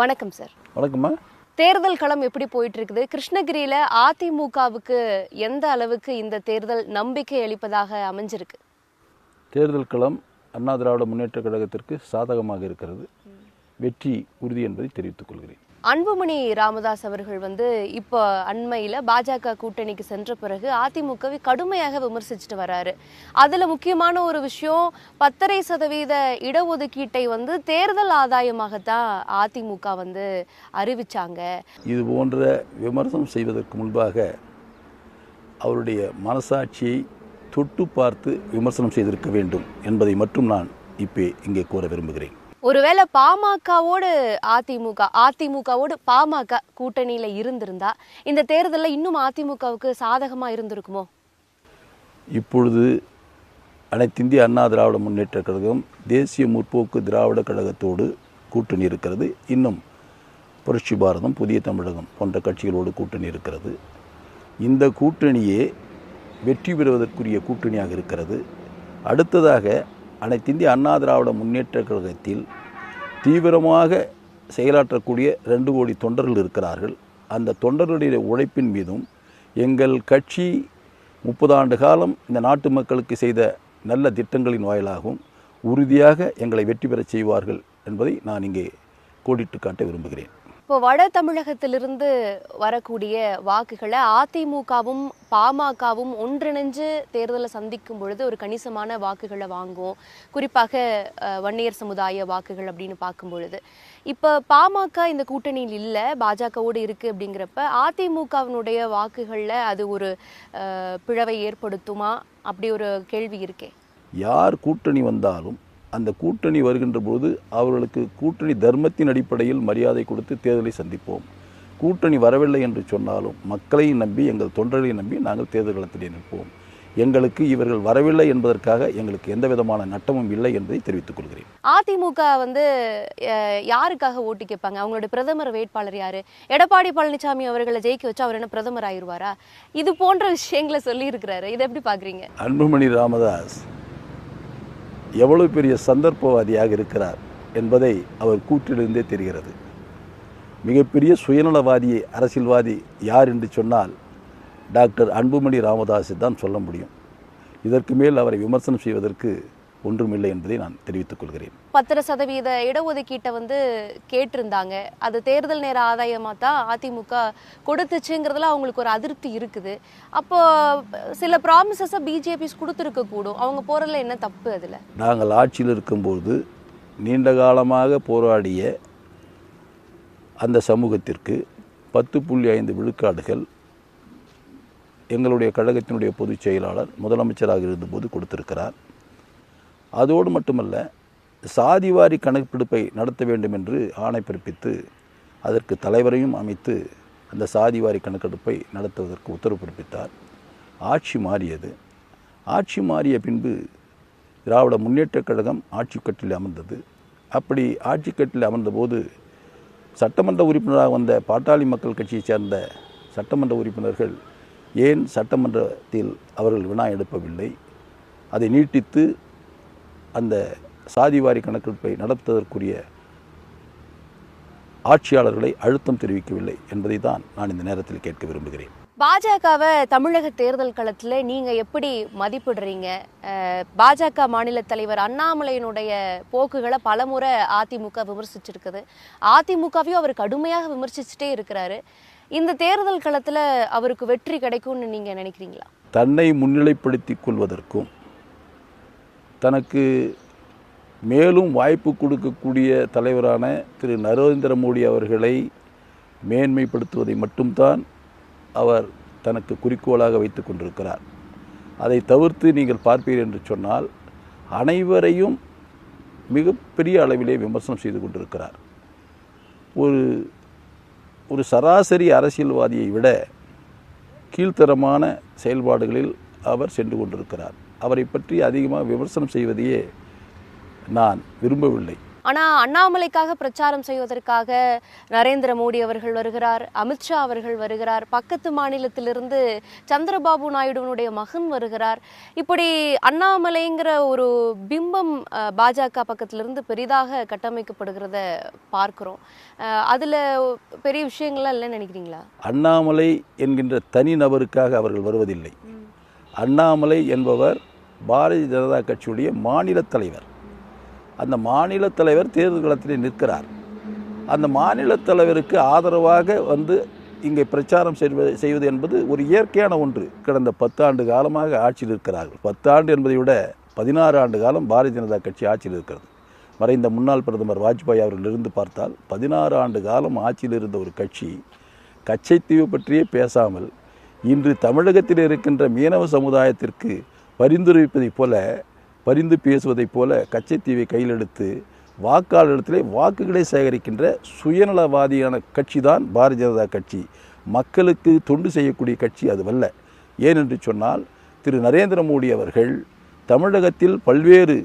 வணக்கம் சார் வணக்கம்மா. தேர்தல் களம் எப்படி போயிட்டு இருக்குது கிருஷ்ணகிரியில அதிமுகவுக்கு எந்த அளவுக்கு இந்த தேர்தல் நம்பிக்கை அளிப்பதாக அமைஞ்சிருக்கு? தேர்தல் களம் அண்ணா திராவிட முன்னேற்ற கழகத்திற்கு சாதகமாக இருக்கிறது. வெற்றி உறுதி என்பதை தெரிவித்துக் கொள்கிறேன். அன்புமணி ராமதாஸ் அவர்கள் வந்து இப்போ அண்மையில் பாஜக கூட்டணிக்கு சென்ற பிறகு அதிமுகவை கடுமையாக விமர்சிச்சுட்டு வராரு. அதில் முக்கியமான ஒரு விஷயம் பத்தரை சதவீத இடஒதுக்கீட்டை வந்து தேர்தல் ஆதாயமாகத்தான் அதிமுக வந்து அறிவிச்சாங்க. இது போன்ற விமர்சனம் செய்வதற்கு முன்பாக அவருடைய மனசாட்சியை தொட்டு பார்த்து விமர்சனம் செய்திருக்க வேண்டும் என்பதை மட்டும் நான் இப்போ இங்கே கூற விரும்புகிறேன். ஒருவேளை பாமகவோடு அதிமுக அதிமுகவோடு பாமக கூட்டணியில் இருந்திருந்தா இந்த தேர்தலில் இன்னும் அதிமுகவுக்கு சாதகமாக இருந்திருக்குமோ? இப்பொழுது அனைத்திந்திய அண்ணா திராவிட முன்னேற்ற கழகம் தேசிய முற்போக்கு திராவிட கழகத்தோடு கூட்டணி இருக்கிறது. இன்னும் புரட்சி பாரதம் புதிய தமிழகம் போன்ற கட்சிகளோடு கூட்டணி இருக்கிறது. இந்த கூட்டணியே வெற்றி பெறுவதற்குரிய கூட்டணியாக இருக்கிறது. அடுத்ததாக அனைத்திந்திய அண்ணா திராவிட முன்னேற்ற கழகத்தில் தீவிரமாக செயலாற்றக்கூடிய ரெண்டு கோடி தொண்டர்கள் இருக்கிறார்கள். அந்த தொண்டர்களுடைய உழைப்பின் மீதும் எங்கள் கட்சி முப்பது ஆண்டு காலம் இந்த நாட்டு மக்களுக்கு செய்த நல்ல திட்டங்களின் வாயிலாகவும் உறுதியாக எங்களை வெற்றி பெறச் செய்வார்கள் என்பதை நான் இங்கே கோடிட்டு காட்ட விரும்புகிறேன். இப்போ வட தமிழகத்திலிருந்து வரக்கூடிய வாக்குகளை அதிமுகவும் பாமகவும் ஒன்றிணைஞ்சு தேர்தலை சந்திக்கும் பொழுது ஒரு கணிசமான வாக்குகளை வாங்கும் குறிப்பாக அஹ், வன்னியர் சமுதாய வாக்குகள் அப்படின்னு பார்க்கும் பொழுது இப்போ பாமக இந்த கூட்டணியில் இல்லை பாஜகவோடு இருக்கு அப்படிங்கிறப்ப அதிமுகவினுடைய வாக்குகளில் அது ஒரு அஹ், பிழவை ஏற்படுத்துமா? அப்படி ஒரு கேள்வி இருக்கே. யார் கூட்டணி வந்தாலும் அந்த கூட்டணி வருகின்ற போது அவர்களுக்கு கூட்டணி தர்மத்தின் அடிப்படையில் மரியாதை கொடுத்து தேர்தலை சந்திப்போம். கூட்டணி வரவில்லை என்று சொன்னாலும் மக்களை நம்பி எங்கள் தொண்டர்களை நம்பி நாங்கள் தேர்தல் களத்திலே நிற்போம். எங்களுக்கு இவர்கள் வரவில்லை என்பதற்காக எங்களுக்கு எந்த விதமான நட்டமும் இல்லை என்பதை தெரிவித்துக் கொள்கிறேன். அதிமுக வந்து யாருக்காக ஓட்டு கேட்பாங்க? அவங்களோட பிரதமர் வேட்பாளர் யாரு? எடப்பாடி பழனிசாமி அவர்களை ஜெயிக்க வச்சு அவர் என்ன பிரதமர் ஆயிருவாரா இது போன்ற விஷயங்களை சொல்லி இருக்கிறாரு இதை எப்படி பாக்குறீங்க அன்புமணி ராமதாஸ் எவ்வளவு பெரிய சந்தர்ப்பவாதியாக இருக்கிறார் என்பதை அவர் கூற்றிலிருந்தே தெரிகிறது. மிகப்பெரிய சுயநலவாதி அரசியல்வாதி யார் என்று சொன்னால் டாக்டர் அன்புமணி ராமதாஸை தான் சொல்ல முடியும். இதற்கு மேல் அவரை விமர்சனம் செய்வதற்கு ஒன்றுமில்லை என்பதை நான் தெரிவித்துக் கொள்கிறேன். பத்திர சதவீத இடஒதுக்கீட்டை வந்து கேட்டிருந்தாங்க. அது தேர்தல் நேர ஆதாயமாக தான் அதிமுக கொடுத்துச்சுங்கிறதுல அவங்களுக்கு ஒரு அதிருப்தி இருக்குது. அப்போ சில ப்ராமிசஸை பிஜேபிஸ் கொடுத்துருக்க கூடும். அவங்க போறதுல என்ன தப்பு அதுல? நாங்கள் ஆட்சியில் இருக்கும்போது நீண்ட காலமாக போராடிய அந்த சமூகத்திற்கு பத்து புள்ளி ஐந்து விழுக்காடுகள் எங்களுடைய கழகத்தினுடைய பொதுச் செயலாளர் முதலமைச்சராக இருந்தபோது கொடுத்திருக்கிறார். அதோடு மட்டுமல்ல சாதிவாரி கணக்கெடுப்பை நடத்த வேண்டும் என்று ஆணை பிறப்பித்து அதற்கு தலைவரையும் அமைத்து அந்த சாதிவாரி கணக்கெடுப்பை நடத்துவதற்கு உத்தரவு பிறப்பித்தார். ஆட்சி மாறியது. ஆட்சி மாறிய பின்பு திராவிட முன்னேற்றக் கழகம் ஆட்சி கட்டில் அமர்ந்தது. அப்படி ஆட்சி கட்டில் அமர்ந்தபோது சட்டமன்ற உறுப்பினராக வந்த பாட்டாளி மக்கள் கட்சியைச் சேர்ந்த சட்டமன்ற உறுப்பினர்கள் ஏன் சட்டமன்றத்தில் அவர்கள் வினா எடுப்பவில்லை அதை நீட்டித்து அந்த சாதிவாரி கணக்கெடுப்பை நடத்துவதற்குரிய ஆட்சியாளர்களை அழுத்தம் தெரிவிக்கவில்லை என்பதை தான் நான் இந்த நேரத்தில் கேட்க விரும்புகிறேன். பாஜகவை தமிழக தேர்தல் களத்துல நீங்க எப்படி மதிப்பிடுறீங்க? பாஜக மாநில தலைவர் அண்ணாமலையினுடைய போக்குகளை பலமுறை அதிமுக விமர்சிச்சிருக்குது. அதிமுகவையும் அவர் கடுமையாக விமர்சிச்சுட்டே இருக்கிறாரு. இந்த தேர்தல் களத்துல அவருக்கு வெற்றி கிடைக்கும்னு நீங்க நினைக்கிறீங்களா? தன்னை முன்னிலைப்படுத்திக் கொள்வதற்கும் தனக்கு மேலும் வாய்ப்பு கொடுக்கக்கூடிய தலைவரான திரு நரேந்திர மோடி அவர்களை மேன்மைப்படுத்துவதை மட்டும்தான் அவர் தனக்கு குறிக்கோளாக வைத்து கொண்டிருக்கிறார். அதை தவிர்த்து நீங்கள் பார்ப்பீர் என்று சொன்னால் அனைவரையும் மிகப்பெரிய அளவிலே விமர்சனம் செய்து கொண்டிருக்கிறார். ஒரு ஒரு சராசரி அரசியல்வாதியை விட கீழ்த்தரமான செயல்பாடுகளில் அவர் சென்று கொண்டிருக்கிறார். அவரை பற்றி அதிகமாக விமர்சனம் செய்வதையே நான் விரும்பவில்லை. ஆனா அண்ணாமலைக்காக பிரச்சாரம் செய்வதற்காக நரேந்திர மோடி அவர்கள் வருகிறார் அமித்ஷா அவர்கள் வருகிறார் பக்கத்து மாநிலத்திலிருந்து சந்திரபாபு நாயுடுவனுடைய மகன் வருகிறார். இப்படி அண்ணாமலைங்கிற ஒரு பிம்பம் பாஜக பக்கத்திலிருந்து பெரிதாக கட்டமைக்கப்படுகிறத பார்க்கிறோம். அதுல பெரிய விஷயங்கள்லாம் இல்லைன்னு நினைக்கிறீங்களா? அண்ணாமலை என்கின்ற தனி நபருக்காக அவர்கள் வருவதில்லை. அண்ணாமலை என்பவர் பாரதிய ஜனதா கட்சியுடைய மாநில தலைவர். அந்த மாநில தலைவர் தேர்தல் களத்திலே நிற்கிறார். அந்த மாநில தலைவருக்கு ஆதரவாக வந்து இங்கே பிரச்சாரம் செய்வது செய்வது என்பது ஒரு இயற்கையான ஒன்று. கடந்த பத்தாண்டு காலமாக ஆட்சியில் இருக்கிறார்கள். பத்தாண்டு என்பதை விட பதினாறு ஆண்டு காலம் பாரதிய ஜனதா கட்சி ஆட்சியில் இருக்கிறது. மறைந்த முன்னாள் பிரதமர் வாஜ்பாய் அவர்கள் இருந்து பார்த்தால் பதினாறு ஆண்டு காலம் ஆட்சியில் இருந்த ஒரு கட்சி கச்சைத்தீவு பற்றியே பேசாமல் இன்று தமிழகத்தில் இருக்கின்ற மீனவ சமுதாயத்திற்கு பரிந்துரைப்பதைப் போல பரிந்து பேசுவதைப் போல கச்சைத்தீவை கையில் எடுத்து வாக்காளரிடத்திலே வாக்குகளை சேகரிக்கின்ற சுயநலவாதியான கட்சி தான் பாரதிய ஜனதா கட்சி. மக்களுக்கு தொண்டு செய்யக்கூடிய கட்சி அதுவல்ல ஏனென்று சொன்னால் திரு நரேந்திர மோடி அவர்கள் தமிழகத்தில் பல்வேறு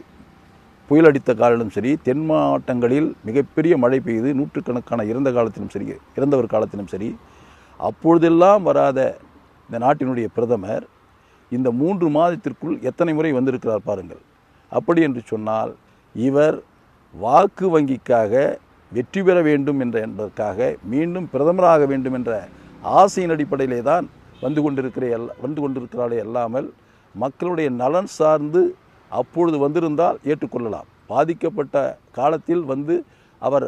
புயல் அடித்த காலிலும் சரி தென் மாவட்டங்களில் மிகப்பெரிய மழை பெய்து நூற்றுக்கணக்கான இறந்த காலத்திலும் சரி இறந்தவர் காலத்திலும் சரி அப்பொழுதெல்லாம் வராத இந்த நாட்டினுடைய பிரதமர் இந்த மூன்று மாதத்திற்குள் எத்தனை முறை வந்திருக்கிறார் பாருங்கள். அப்படி என்று சொன்னால் இவர் வாக்கு வங்கிக்காக வெற்றி பெற வேண்டும் என்ற என்பதற்காக மீண்டும் பிரதமராக வேண்டும் என்ற ஆசையின் அடிப்படையிலே தான் வந்து கொண்டிருக்கிற எல் வந்து கொண்டிருக்கிறாரே அல்லாமல் மக்களுடைய நலன் சார்ந்து அப்பொழுது வந்திருந்தால் ஏற்றுக்கொள்ளலாம். பாதிக்கப்பட்ட காலத்தில் வந்து அவர்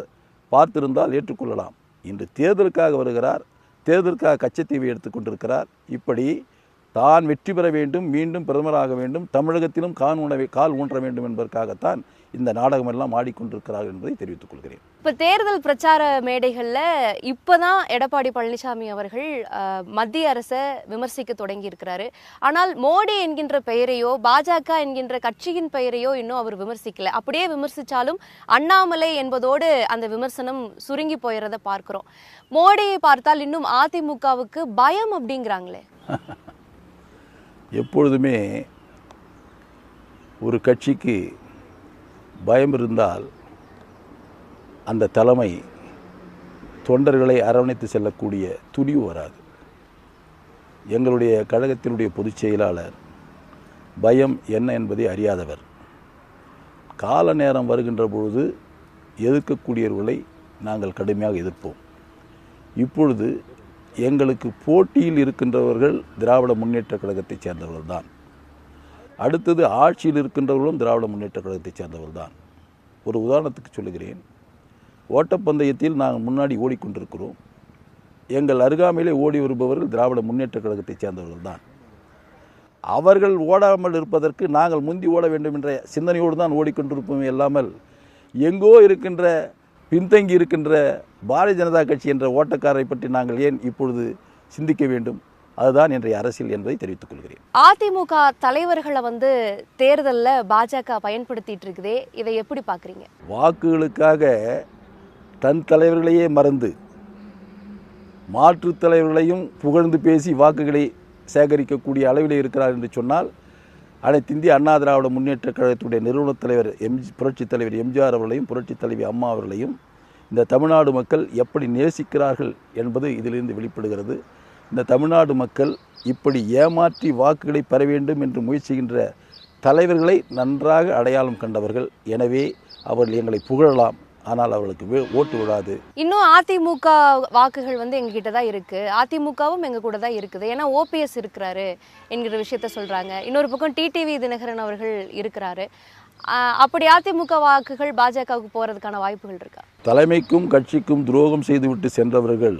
பார்த்திருந்தால் ஏற்றுக்கொள்ளலாம். இன்று தேர்தலுக்காக வருகிறார். தேர்தலுக்காக கச்சத்தீவை எடுத்துக்கொண்டிருக்கிறார் இப்படி தான் வெற்றி பெற வேண்டும் மீண்டும் பிரதமராக வேண்டும் தமிழகத்திலும் கால் உணவை கால் ஊன்ற வேண்டும் என்பதற்காகத்தான் இந்த நாடகமெல்லாம் ஆடிக்கொண்டிருக்கிறார்கள் என்பதை தெரிவித்துக் கொள்கிறேன். இப்ப தேர்தல் பிரச்சார மேடைகள்ல இப்பதான் எடப்பாடி பழனிசாமி அவர்கள் மத்திய அரசை விமர்சிக்க தொடங்கி இருக்கிறாரு ஆனால் மோடி என்கின்ற பெயரையோ பாஜக என்கின்ற கட்சியின் பெயரையோ இன்னும் அவர் விமர்சிக்கல. அப்படியே விமர்சிச்சாலும் அண்ணாமலை என்பதோடு அந்த விமர்சனம் சுருங்கி போயிறத பார்க்கிறோம். மோடியை பார்த்தால் இன்னும் அதிமுகவுக்கு பயம் அப்படிங்கிறாங்களே. எப்பொழுதுமே ஒரு கட்சிக்கு பயம் இருந்தால் அந்த தலைமை தொண்டர்களை அரவணைத்து செல்லக்கூடிய துணிவு வராது. எங்களுடைய கழகத்தினுடைய பொதுச் செயலாளர் பயம் என்ன என்பதை அறியாதவர். கால நேரம் வருகின்ற பொழுது எதிர்க்கக்கூடியவர்களை நாங்கள் கடுமையாக எதிர்ப்போம். இப்பொழுது எங்களுக்கு போட்டியில் இருக்கின்றவர்கள் திராவிட முன்னேற்ற கழகத்தைச் சேர்ந்தவர்கள் தான் அடுத்தது ஆட்சியில் இருக்கின்றவர்களும் திராவிட முன்னேற்ற கழகத்தைச் சேர்ந்தவர்கள் தான் ஒரு உதாரணத்துக்கு சொல்லுகிறேன். ஓட்டப்பந்தயத்தில் நாங்கள் முன்னாடி ஓடிக்கொண்டிருக்கிறோம். எங்கள் அருகாமையிலே ஓடி வருபவர்கள் திராவிட முன்னேற்ற கழகத்தைச் சேர்ந்தவர்கள் தான் அவர்கள் ஓடாமல் இருப்பதற்கு நாங்கள் முந்தி ஓட வேண்டும் என்ற சிந்தனையோடு தான் ஓடிக்கொண்டிருப்போமே இல்லாமல் எங்கோ இருக்கின்ற பின்தங்கி இருக்கின்ற பாரதிய ஜனதா கட்சி என்ற ஓட்டக்காரரை பற்றி நாங்கள் ஏன் இப்பொழுது சிந்திக்க வேண்டும்? அதுதான் இன்றைய அரசியல் என்பதை தெரிவித்துக் கொள்கிறேன். அதிமுக தலைவர்களை வந்து தேர்தல்ல பாஜக பயன்படுத்திட்டு இருக்குதே இதை எப்படி பாக்குறீங்க வாக்குகளுக்காக தன் தலைவர்களையே மறந்து மாற்றுத் தலைவர்களையும் புகழ்ந்து பேசி வாக்குகளை சேகரிக்கக்கூடிய அளவிலே இருக்கிறார் என்று சொன்னால் அனைத்து இந்திய அண்ணா திராவிட முன்னேற்ற கழகத்துடைய நிறுவனத் தலைவர் எம் புரட்சித் தலைவர் எம்ஜிஆர் அவர்களையும் புரட்சித் தலைவி அம்மா அவர்களையும் இந்த தமிழ்நாடு மக்கள் எப்படி நேசிக்கிறார்கள் என்பது இதிலிருந்து வெளிப்படுகிறது. இந்த தமிழ்நாடு மக்கள் இப்படி ஏமாற்றி வாக்குகளை பெற வேண்டும் என்று முயற்சிக்கின்ற தலைவர்களை நன்றாக அடையாளம் கண்டவர்கள். எனவே அவர்கள் எங்களை புகழலாம். ஆனால் அவர்களுக்கு ஓட்டு விடாது இன்னும் அதிமுக வாக்குகள் வந்து எங்ககிட்ட தான் இருக்கு. அதிமுகவும் எங்க கூட தான் இருக்குது. ஏன்னா ஓபிஎஸ் இருக்கிறாரு என்கிற விஷயத்த சொல்றாங்க. இன்னொரு பக்கம் டிடிவி தினகரன் அவர்கள் இருக்கிறாரு. அப்படி அதிமுக வாக்குகள் பாஜகவுக்கு போறதுக்கான வாய்ப்புகள் இருக்கா? தலைமைக்கும் கட்சிக்கும் துரோகம் செய்துவிட்டு சென்றவர்கள்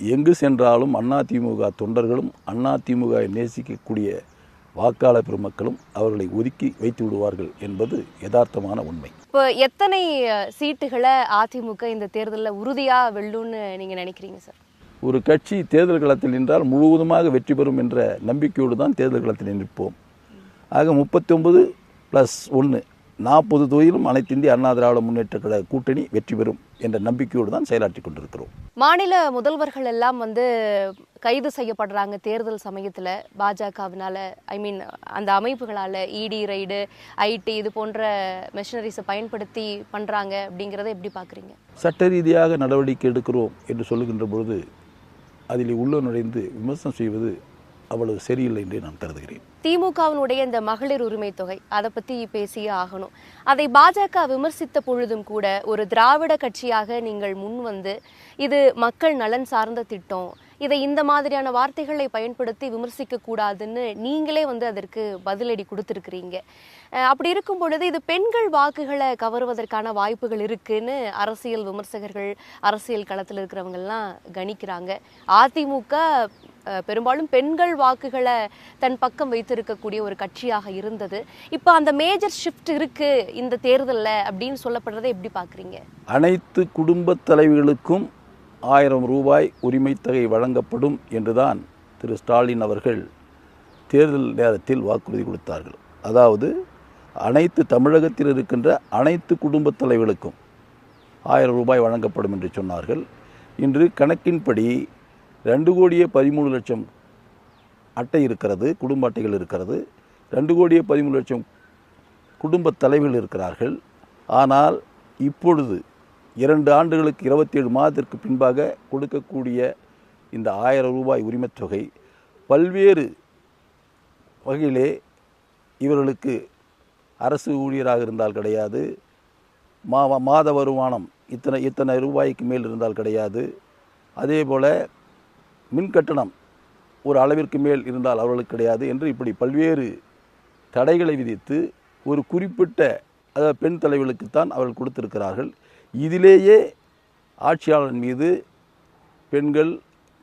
எங்கு சென்றாலும் அதிமுக தொண்டர்களும் அதிமுக நேசிக்கக்கூடிய வாக்காளர் பெருமக்களும் அவர்களை ஒதுக்கி வைத்து விடுவார்கள் என்பது யதார்த்தமான உண்மை. இப்போ எத்தனை சீட்டுகளை அதிமுக இந்த தேர்தலில் உறுதியா வெல்லும்னு நீங்க நினைக்கிறீங்க சார்? ஒரு கட்சி தேர்தல் களத்தில் நின்றால் முழுவதுமாக வெற்றி பெறும் என்ற நம்பிக்கையோடு தான் தேர்தல் களத்தில் நிற்போம். ஆக முப்பத்தி ஒன்பது ப்ளஸ் ஒன்று நாற்பது தொகுதியிலும் அனைத்து இந்திய அண்ணா திராவிட முன்னேற்ற கழக கூட்டணி வெற்றி பெறும் என்ற நம்பிக்கையோடு தான் செயலாற்றி கொண்டிருக்கிறோம். மாநில முதல்வர்கள் எல்லாம் வந்து கைது செய்யப்படுறாங்க தேர்தல் சமயத்துல பாஜகவினால. ஐ மீன் அந்த அமைப்புகளால இடி ரைடு ஐடி இது போன்ற மெஷினரிஸை பயன்படுத்தி பண்றாங்க அப்படிங்கிறத எப்படி பாக்குறீங்க? சட்ட ரீதியாக நடவடிக்கை எடுக்கிறோம் என்று சொல்லுகின்ற பொழுது அதில் உள்ள நுழைந்து விமர்சனம் செய்வது அவ்வளவு சரியில்லை என்று நான் கருதுகிறேன். திமுகவினுடைய இந்த மகளிர் உரிமை தொகை அதை பத்தி பேசியே ஆகணும். அதை பாஜக விமர்சித்த பொழுதும் கூட ஒரு திராவிட கட்சியாக நீங்கள் முன் வந்து இது மக்கள் நலன் சார்ந்த திட்டம் இதை இந்த மாதிரியான வார்த்தைகளை பயன்படுத்தி விமர்சிக்க கூடாதுன்னு நீங்களே வந்து அதற்கு பதிலடி கொடுத்துருக்கிறீங்க. அஹ் அப்படி இருக்கும் பொழுது இது பெண்கள் வாக்குகளை கவருவதற்கான வாய்ப்புகள் இருக்குன்னு அரசியல் விமர்சகர்கள் அரசியல் களத்தில் இருக்கிறவங்கெல்லாம் கணிக்கிறாங்க. அதிமுக பெரும்பாலும் பெண்கள் வாக்குகளை தன் பக்கம் வைத்திருக்கக்கூடிய ஒரு கட்சியாக இருந்தது. இப்போ அந்த மேஜர் ஷிஃப்ட் இருக்கு இந்த தேர்தலில் அப்படின்னு சொல்லப்படுறதை எப்படி பார்க்குறீங்க? அனைத்து குடும்ப தலைவிகளுக்கும் ஆயிரம் ரூபாய் உரிமைத்தொகை வழங்கப்படும் என்றுதான் திரு ஸ்டாலின் அவர்கள் தேர்தல் நேரத்தில் வாக்குறுதி கொடுத்தார்கள். அதாவது அனைத்து தமிழகத்தில் இருக்கின்ற அனைத்து குடும்பத் தலைவர்களுக்கும் ஆயிரம் ரூபாய் வழங்கப்படும் என்று சொன்னார்கள். இன்று கணக்கின்படி ரெண்டு கோடியே பதிமூணு லட்சம் அட்டை இருக்கிறது குடும்ப அட்டைகள் இருக்கிறது. ரெண்டு கோடியே பதிமூணு லட்சம் குடும்பத் தலைவர்கள் இருக்கிறார்கள். ஆனால் இப்பொழுது இரண்டு ஆண்டுகளுக்கு இருபத்தேழு மாதத்திற்கு பின்பாக கொடுக்கக்கூடிய இந்த ஆயிரம் ரூபாய் உரிமைத் தொகை பல்வேறு வகையிலே இவர்களுக்கு அரசு ஊழியராக இருந்தால் கிடையாது. மா மாத வருமானம் இத்தனை இத்தனை ரூபாய்க்கு மேல் இருந்தால் கிடையாது. அதே போல் மின் கட்டணம் ஒரு அளவிற்கு மேல் இருந்தால் அவர்களுக்கு கிடையாது என்று இப்படி பல்வேறு தடைகளை விதித்து ஒரு குறிப்பிட்ட அதாவது பெண் தலைவர்களுக்குத்தான் அவர்கள் கொடுத்திருக்கிறார்கள். இதிலேயே ஆட்சியாளர் மீது பெண்கள்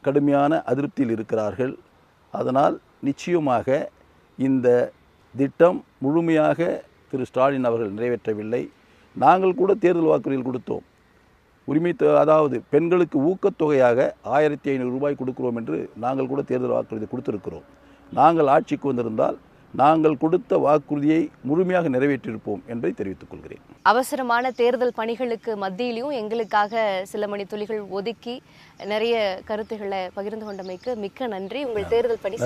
கடுமையான அதிருப்தியில் இருக்கிறார்கள். அதனால் நிச்சயமாக இந்த திட்டம் முழுமையாக திரு ஸ்டாலின் அவர்கள் நிறைவேற்றவில்லை. நாங்கள் கூட தேர்தல் வாக்குறுதியில் கொடுத்தோம். உரிமை அதாவது பெண்களுக்கு ஊக்கத்தொகையாக ஆயிரத்தி ஐநூறு ரூபாய் கொடுக்கிறோம் என்று நாங்கள் கூட தேர்தல் வாக்குறுதி கொடுத்திருக்கிறோம். நாங்கள் ஆட்சிக்கு வந்திருந்தால் நாங்கள் கொடுத்த வாக்குறுதியை முழுமையாக நிறைவேற்றியிருப்போம் என்பதை தெரிவித்துக் கொள்கிறேன். அவசரமான தேர்தல் பணிகளுக்கு மத்தியிலையும் எங்களுக்காக சில மணி துளிகள் ஒதுக்கி நிறைய கருத்துக்களை பகிர்ந்து கொண்டமைக்கு மிக்க நன்றி. உங்கள் தேர்தல் பணி